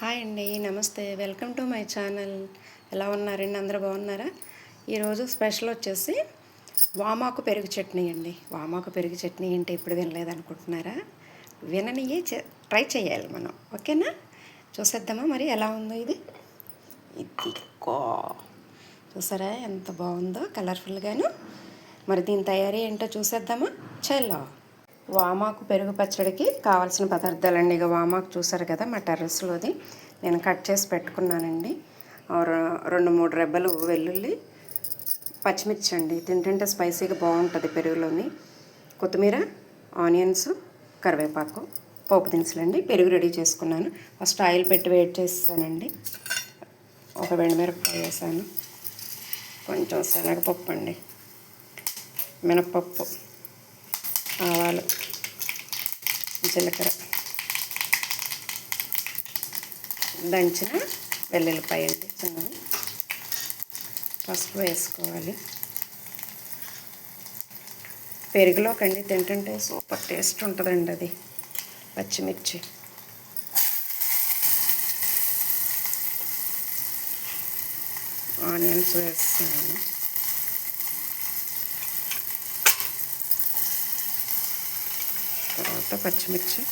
Hi అండి నమస్తే. Welcome to my channel. ఎలా ఉన్నారండి? అందరూ బాగున్నారా? ఈరోజు స్పెషల్ వచ్చేసి వామాకు పెరుగు చట్నీ అండి. వామాకు పెరుగు చట్నీ ఏంటి ఇప్పుడు వినలేదనుకుంటున్నారా? విననియే ట్రై చేయాలి మనం. ఓకేనా? చూసేద్దామా మరి ఎలా ఉందో ఇది? ఇది చూసారా ఎంత బాగుందో కలర్ఫుల్గాను మరి దీని తయారీ ఏంటో చూసేద్దామా? చలో వామాకు పెరుగు పచ్చడికి కావాల్సిన పదార్థాలండి. ఇక వామాకు చూసారు కదా మా టెర్రస్లోది. నేను కట్ చేసి పెట్టుకున్నానండి. రెండు మూడు రెబ్బలు వెల్లుల్లి పచ్చిమిర్చి అండి తింటుంటే స్పైసీగా బాగుంటుంది పెరుగులోని. కొత్తిమీర ఆనియన్స్ కరివేపాకు పోపు దినుసులు అండి పెరుగు రెడీ చేసుకున్నాను. ఫస్ట్ ఆయిల్ పెట్టి వెయిట్ చేసానండి ఒక వెండిమిరపకాయ వేసాను. కొంచెం శనగపప్పు అండి మినప్పప్పు ఆవాలు జీలకర్ర. దంచిన వెల్లుల్లిపాయ అండి చిన్నది. పసుపు వేసుకోవాలి. పెరుగులో కండి తింటుంటే సూపర్ టేస్ట్ ఉంటుందండి అది పచ్చిమిర్చి. ఆనియన్స్ వేస్తాను. తర్వాత పచ్చిమిర్చి.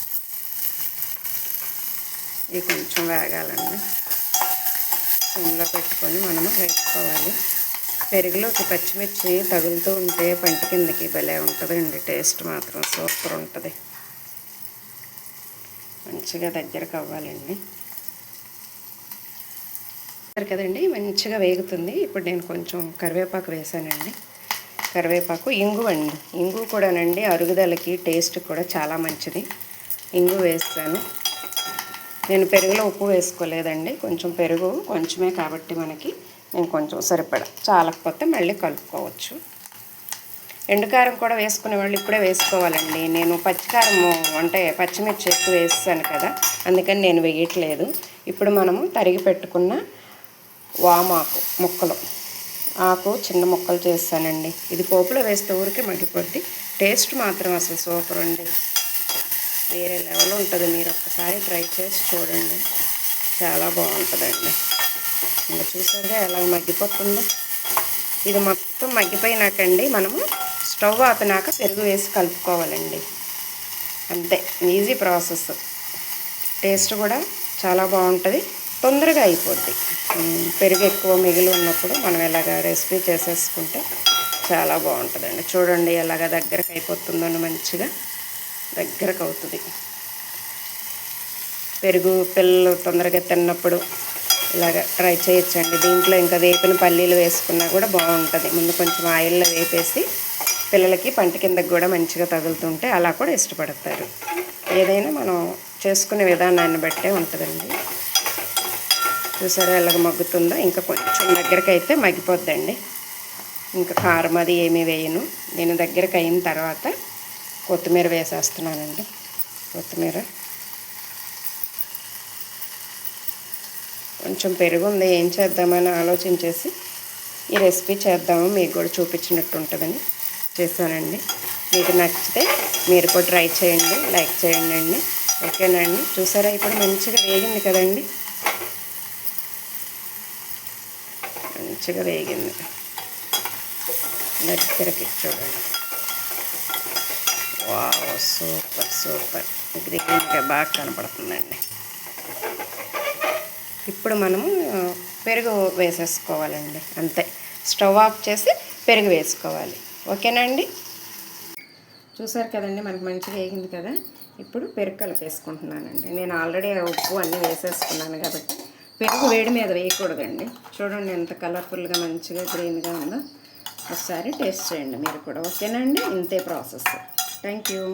ఇవి కొంచెం వేగాలండి. సిమ్లో పెట్టుకొని మనము వేసుకోవాలి. పెరుగులోకి పచ్చిమిర్చి తగులుతూ ఉంటే పంట కిందకి భలే ఉంటుందండి. టేస్ట్ మాత్రం సూపర్ ఉంటుంది. మంచిగా దగ్గరకు అవ్వాలండి. కదండి మంచిగా వేగుతుంది. ఇప్పుడు నేను కొంచెం కరివేపాకు వేసానండి. కరివేపాకు ఇంగు అండి. ఇంగు కూడానండి అరుగుదలకి టేస్ట్ కూడా చాలా మంచిది. ఇంగు వేస్తాను. నేను పెరుగులో ఉప్పు వేసుకోలేదండి. కొంచెం పెరుగు కొంచెమే కాబట్టి మనకి నేను కొంచెం సరిపడా చాలకపోతే మళ్ళీ కలుపుకోవచ్చు. ఎండుకారం కూడా వేసుకునే వాళ్ళు ఇప్పుడే వేసుకోవాలండి. నేను పచ్చికారం అంటే పచ్చిమిర్చి ఎక్కువ వేస్తాను కదా అందుకని నేను వేయట్లేదు. ఇప్పుడు మనము తరిగి పెట్టుకున్న వామాకు ముక్కలు. ఆకు చిన్న ముక్కలు చేస్తానండి. ఇది పోపులో వేస్తే ఊరికే మగ్గిపోద్ది. టేస్ట్ మాత్రం అసలు సూపర్ అండి. వేరే లెవెల్ ఉంటుంది. మీరు ఒక్కసారి ట్రై చేసి చూడండి. చాలా బాగుంటుందండి. ఇంకా చూసారుగా ఎలా మగ్గిపోతుందో? ఇది మొత్తం మగ్గిపోయినాకండి మనము స్టవ్ ఆపినాక పెరుగు వేసి కలుపుకోవాలండి. అంతే. Easy process. టేస్ట్ కూడా చాలా బాగుంటుంది. తొందరగా అయిపోద్ది. పెరుగు ఎక్కువ మిగిలి ఉన్నప్పుడు మనం ఇలాగ రెసిపీ చేసేసుకుంటే చాలా బాగుంటుందండి. చూడండి ఎలాగ దగ్గరకు అయిపోతుందో మంచిగా దగ్గరకు అవుతుంది. పెరుగు పిల్లలు తొందరగా తిన్నప్పుడు ఇలాగ ట్రై చేయొచ్చండి. దీంట్లో ఇంకా వేపిన పల్లీలు వేసుకున్నా కూడా బాగుంటుంది. ముందు కొంచెం ఆయిల్లో వేపేసి పిల్లలకి పంట కిందకి కూడా మంచిగా తగులుతుంటే అలా కూడా ఇష్టపడతారు. ఏదైనా మనం చేసుకునే విధానాన్ని బట్టే ఉంటుందండి. చూసారా ఎలాగ మగ్గుతుందో? ఇంకా కొంచెం దగ్గరకు అయితే మగ్గిపోద్దండి. ఇంకా కారం అది ఏమీ వేయను. నేను దగ్గరకు అయిన తర్వాత కొత్తిమీర వేసేస్తున్నానండి. కొత్తిమీర. కొంచెం పెరుగుంది ఏం చేద్దామని ఆలోచించేసి ఈ రెసిపీ చేద్దాము. మీకు కూడా చూపించినట్టు ఉంటుందని చేశానండి. మీకు నచ్చితే మీరు కూడా ట్రై చేయండి లైక్ చేయండి అండి. ఓకేనండి చూసారా ఇప్పుడు మంచిగా వేగింది కదండి. మంచిగా వేగింది. దగ్గరకి చూడండి. వా సూపర్ సూపర్. గ్రీన్గా బాగా కనపడుతుందండి. ఇప్పుడు మనము పెరుగు వేసేసుకోవాలండి. అంతే. స్టవ్ ఆఫ్ చేసి పెరుగు వేసుకోవాలి. ఓకేనా అండి చూసారు కదండి మనకి మంచిగా వేగింది కదా. ఇప్పుడు పెరుగు కలిపేసుకుంటున్నానండి. నేను ఆల్రెడీ ఉప్పు అన్నీ వేసేసుకున్నాను కాబట్టి పెరుగు వేడి మీద వేయకూడదండి. చూడండి ఎంత కలర్ఫుల్గా మంచిగా గ్రీన్గా ఉందో. ఒకసారి టేస్ట్ చేయండి మీరు కూడా. ఓకేనండి? ఇంతే ప్రాసెస్ థ్యాంక్ యూ